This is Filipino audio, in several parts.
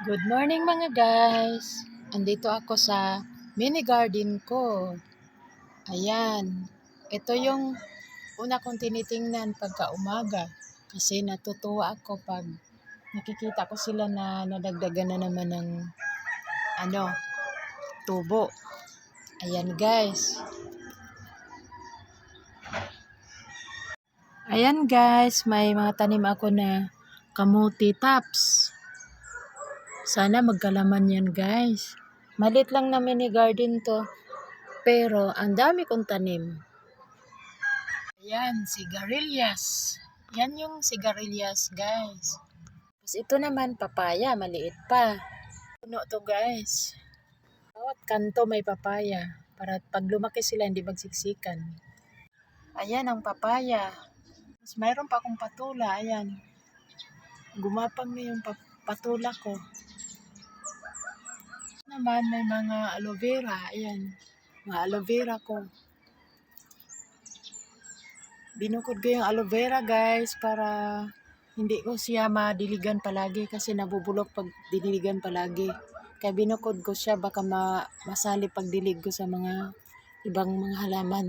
Good morning mga guys! Andito ako sa mini garden ko. Ayan. Ito yung una kong tinitingnan pagka umaga. Kasi natutuwa ako pag nakikita ko sila na nadagdagan na naman ng ano, tubo. Ayan guys. Ayan guys, may mga tanim ako na kamuti tops. Sana magkalaman yan guys. Malit lang na mini garden to. Pero ang dami kong tanim. Ayan, sigarilyas. Yan yung sigarilyas guys. Tapos ito naman papaya, maliit pa. Puno to guys. Bawat kanto may papaya. Para pag lumaki sila hindi magsiksikan. Ayan ang papaya. Tapos mayroon pa akong patula. Ayan. Gumapang na yung pa- patula ko naman may mga aloe vera. Ayan. Mga aloe vera ko. Binukod ko yung aloe vera guys para hindi ko siya madiligan palagi kasi nabubulok pag diniligan palagi. Kaya binukod ko siya baka ma masali pag dilig ko sa mga ibang mga halaman.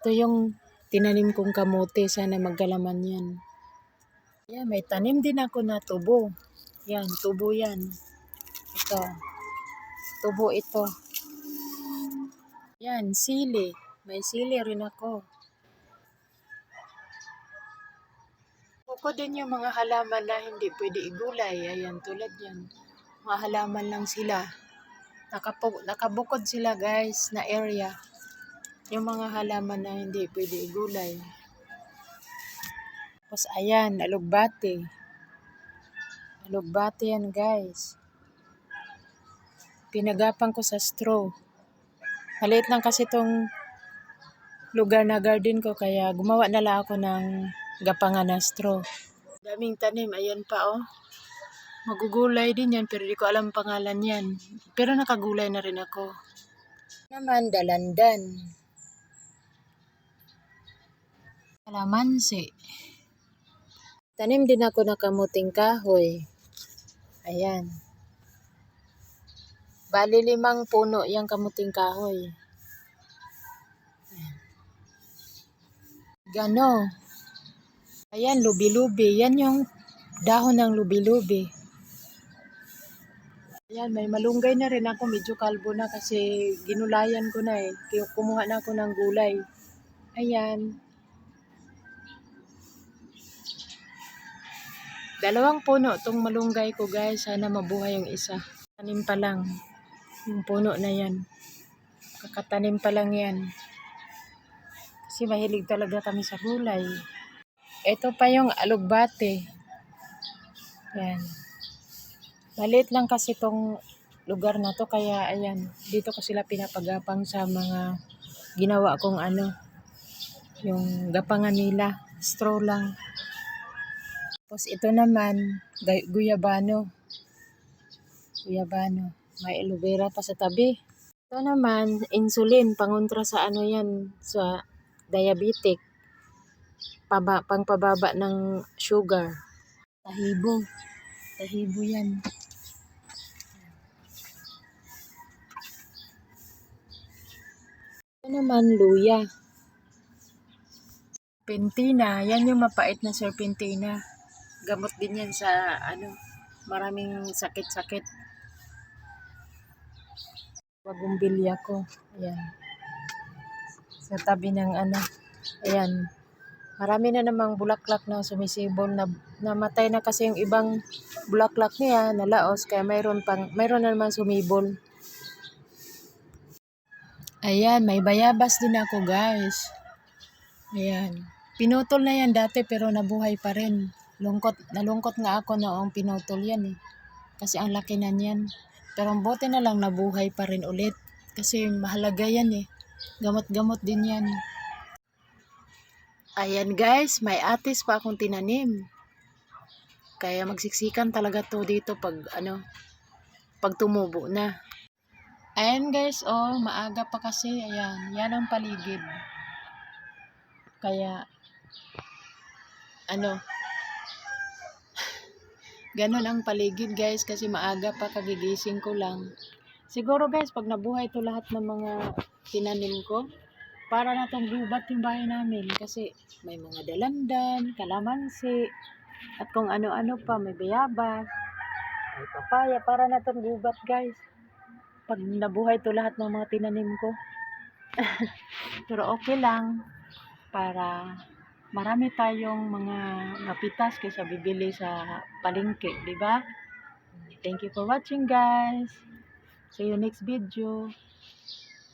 Ito yung tinanim kong kamote. Sana maggalaman yan. Yan, may tanim din ako na tubo. Yan, tubo yan. Ito. Tubo ito. Yan, sili. May sili rin ako. Buko din yung mga halaman na hindi pwede igulay. Ayan, tulad yan. Mga halaman lang sila. Nakapu nakabukod sila guys na area. Yung mga halaman na hindi pwede igulay. Tapos ayan, alugbate. Alugbate yan guys. Pinagapang ko sa straw. Maliit lang kasi itong lugar na garden ko kaya gumawa na lang ako ng gapangan na straw. Daming tanim, ayan pa oh. Magugulay din yan pero di ko alam pangalan yan. Pero nakagulay na rin ako. Naman dalandan. Kalamansi. Tanim din ako na kamuting kahoy. Ayan. Bali limang puno yung kamuting kahoy. Gano. Ayan, lubi-lubi. Yan yung dahon ng lubi-lubi. Ayan, may malunggay na rin ako. Medyo kalbo na kasi ginulayan ko na eh. Kumuha na ako ng gulay. Ayan. Dalawang puno tong malunggay ko guys. Sana mabuhay yung isa. Tanim pa lang. Yung puno na yan. Kakatanim pa lang yan. Kasi mahilig talaga kami sa gulay. Ito pa yung alugbate. Yan. Maliit lang kasi tong lugar na to kaya ayan, dito ko sila pinapagapang sa mga ginawa kong ano, yung gapangan nila, straw lang. Tapos ito naman, guyabano. Guyabano. May aloe vera pa sa tabi. Ito naman, insulin, pangontra sa ano yan, sa diabetic. Paba, pangpababa ng sugar. Tahibo. Tahibo yan. Ito naman, luya. Pentina, yan yung mapait na serpentina. Gamot din yan sa ano, maraming sakit-sakit. Bagumbilya ko. Ayan. Sa tabi ng ano. Ayan. Marami na namang bulaklak na sumisibol na namatay na kasi yung ibang bulaklak niya nalaos kaya mayroon pang mayroon na naman sumibol. Ayan, may bayabas din ako guys. Ayan. Pinutol na yan dati pero nabuhay pa rin. Lungkot, nalungkot nga ako noong pinutol yan eh. Kasi ang laki na niyan. Pero ang bote na lang nabuhay pa rin ulit. Kasi mahalaga yan eh. Gamot-gamot din yan. Ayan guys, may atis pa akong tinanim. Kaya magsiksikan talaga to dito pag ano, pag tumubo na. Ayan guys, oh, maaga pa kasi. Ayan, yan ang paligid. Kaya, ano, Ganon ang paligid guys kasi maaga pa kagigising ko lang. Siguro guys, pag nabuhay to lahat ng mga tinanim ko, para na tong gubat yung bahay namin kasi may mga dalandan, kalamansi, at kung ano-ano pa, may bayabas, may papaya, para na tong gubat guys. Pag nabuhay to lahat ng mga tinanim ko. Pero okay lang para marami tayong mga napitas kaysa bibili sa palengke, di ba? Thank you for watching guys. See you next video.